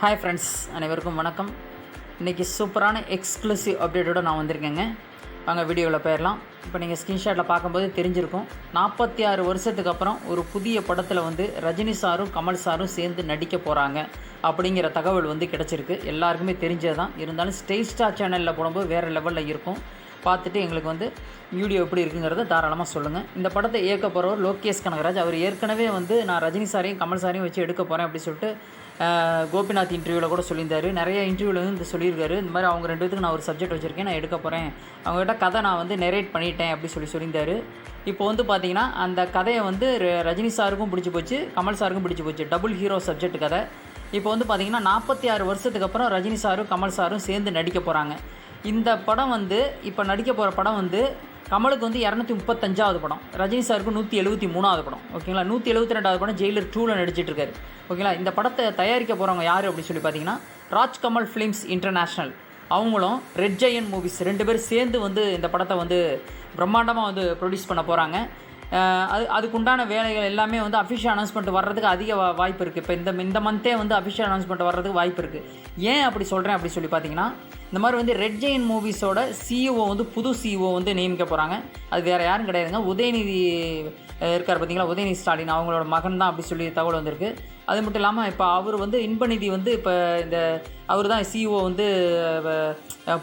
Hi friends அனைவருக்கும் வணக்கம். இன்றைக்கி சூப்பரான எக்ஸ்க்ளூசிவ் அப்டேட்டோட நான் வந்திருக்கேங்க. வாங்க வீடியோவில் போயிடலாம். இப்போ நீங்கள் ஸ்க்ரீன்ஷாட்டில் பார்க்கும்போது தெரிஞ்சிருக்கும். நாற்பத்தி ஆறு வருஷத்துக்கு அப்புறம் ஒரு புதிய படத்தில் வந்து ரஜினி சாரும் கமல் சாரும் சேர்ந்து நடிக்க போகிறாங்க அப்படிங்கிற தகவல் வந்து கிடச்சிருக்கு. எல்லாருக்குமே தெரிஞ்சது தான் இருந்தாலும் ஸ்டேட் ஸ்டார் சேனலில் போடும்போது வேறு லெவலில் இருக்கும். பார்த்துட்டு எங்களுக்கு வந்து வீடியோ எப்படி இருக்குங்கிறத தாராளமாக சொல்லுங்கள் இந்த படத்தை இயக்க போகிறவர் லோகேஷ் கனகராஜ். அவர் ஏற்கனவே வந்து நான் ரஜினி சாரையும் கமல் சாரையும் வச்சு எடுக்க போகிறேன் அப்படி சொல்லிட்டு கோபிநாத் இன்டர்வியூவில் கூட சொல்லியிருந்தாரு. நிறைய இன்டர்வியூவில் வந்து இந்த சொல்லியிருக்காரு. இந்த மாதிரி அவங்க ரெண்டு பேத்துக்கு நான் ஒரு சப்ஜெக்ட் வச்சுருக்கேன் நான் எடுக்க போகிறேன் அவங்ககிட்ட கதை நான் வந்து நெரேட் பண்ணிட்டேன் அப்படி சொல்லி சொல்லியிருந்தாரு. இப்போ வந்து பார்த்தீங்கன்னா அந்த கதையை வந்து ரஜினி சாருக்கும் பிடிச்சி போச்சு கமல் சாருக்கும் பிடிச்சி போச்சு. டபுள் ஹீரோ சப்ஜெக்ட் கதை. இப்போ வந்து பார்த்தீங்கன்னா நாற்பத்தி ஆறு வருஷத்துக்கு அப்புறம் ரஜினி சாரும் கமல் சாரும் சேர்ந்து நடிக்க போகிறாங்க இந்த படம் வந்து இப்போ நடிக்க போகிற படம் வந்து கமலுக்கு வந்து இரநூத்தி முப்பத்தஞ்சாவது படம். ரஜினி சாருக்கு நூற்றி எழுபத்தி மூணாவது படம். ஓகேங்களா? நூற்றி எழுபத்தி ரெண்டாவது படம் ஜெயிலர் டூவில் நடிச்சிட்டு இருக்காரு ஓகேங்களா? இந்த படத்தை தயாரிக்க போகிறவங்க யார் அப்படின்னு சொல்லி பார்த்தீங்கன்னா ராஜ்கமல் ஃபிலிம்ஸ் இன்டர்நேஷ்னல் அவங்களும் ரெட் ஜெயன் மூவிஸ் ரெண்டு பேரும் சேர்ந்து வந்து இந்த படத்தை வந்து பிரம்மாண்டமாக வந்து ப்ரொடியூஸ் பண்ண போகிறாங்க அது அதுக்குண்டான வேலைகள் எல்லாமே வந்து அஃபிஷியல் அனௌன்ஸ்மெண்ட் வர்றதுக்கு அதிக வாய்ப்பு இருக்குது இப்போ இந்த இந்த மந்தே வந்து அஃபிஷியல் அனௌன்ஸ்மெண்ட் வர்றதுக்கு வாய்ப்பு இருக்குது ஏன் அப்படி சொல்கிறேன் அப்படி சொல்லி பார்த்தீங்கன்னா இந்த மாதிரி வந்து ரெட் ஜெயின் மூவிஸோட சிஇஓ வந்து புது சிஇஓ வந்து நியமிக்க போகிறாங்க அது வேறு யாரும் கிடையாதுங்க. உதயநிதி இருக்கார் பார்த்தீங்களா உதயநிதி ஸ்டாலின் அவங்களோட மகன் தான் அப்படி சொல்லி தகவல் வந்திருக்கு. அது மட்டும் இல்லாமல் இப்போ அவர் வந்து இன்பநிதி வந்து இப்போ இந்த அவர் தான் சிஇஓ வந்து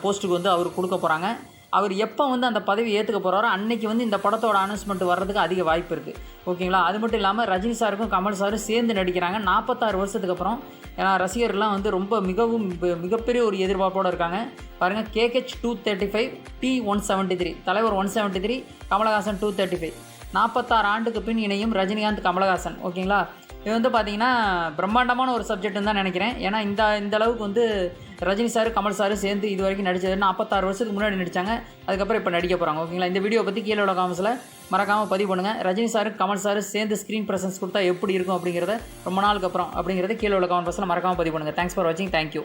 போஸ்ட்டுக்கு வந்து அவர் கொடுக்க போகிறாங்க அவர் எப்போ வந்து அந்த பதவி ஏற்றுக்க போகிறாரோ அன்னைக்கு வந்து இந்த படத்தோட அனௌன்ஸ்மெண்ட் வர்றதுக்கு அதிக வாய்ப்பு இருக்குது ஓகேங்களா? அது மட்டும் இல்லாமல் ரஜினி சாருக்கும் கமல் சாரும் சேர்ந்து நடிக்கிறாங்க. நாற்பத்தாறு வருஷத்துக்கு அப்புறம் ஏன்னா ரசிகர்லாம் வந்து ரொம்ப மிகவும் மிகப்பெரிய ஒரு எதிர்பார்ப்போடு இருக்காங்க. பாருங்கள் K H two thirty five T one seventy three தலைவர் one seventy three Kamalhaasan two thirty five நாற்பத்தாறு ஆண்டுக்கு பின் இணையும் ரஜினிகாந்த் கமலஹாசன். ஓகேங்களா? இது வந்து பார்த்தீங்கன்னா பிரம்மாண்டமான ஒரு சப்ஜெக்ட்னு தான் நினைக்கிறேன். ஏன்னா இந்த இந்த அளவுக்கு வந்து ரஜினி சார் கமல் சார் சேர்ந்து இது வரைக்கும் நடிச்சதுன்னா நாற்பத்தாறு வருஷத்துக்கு முன்னாடி நடித்தாங்க அதுக்கப்புறம் இப்போ நடிக்க போகிறாங்க ஓகேங்களா? இந்த வீடியோ பற்றி கீழே உள்ள காமஸில் மறக்காமல் பதிவு பண்ணுங்கள் Rajini sir Kamal sir screen screen presence கொடுத்தா எப்படி இருக்கும் அப்படிங்கிறத ரொம்ப நாளுக்கு அப்புறம் அப்படிங்கிறத கீழே உள்ள காமெண்ட் பாக்ஸில் மறக்காமல் பதிவு பண்ணுங்கள் தேங்க்ஸ் ஃபார் வாட்சிங் தேங்க்யூ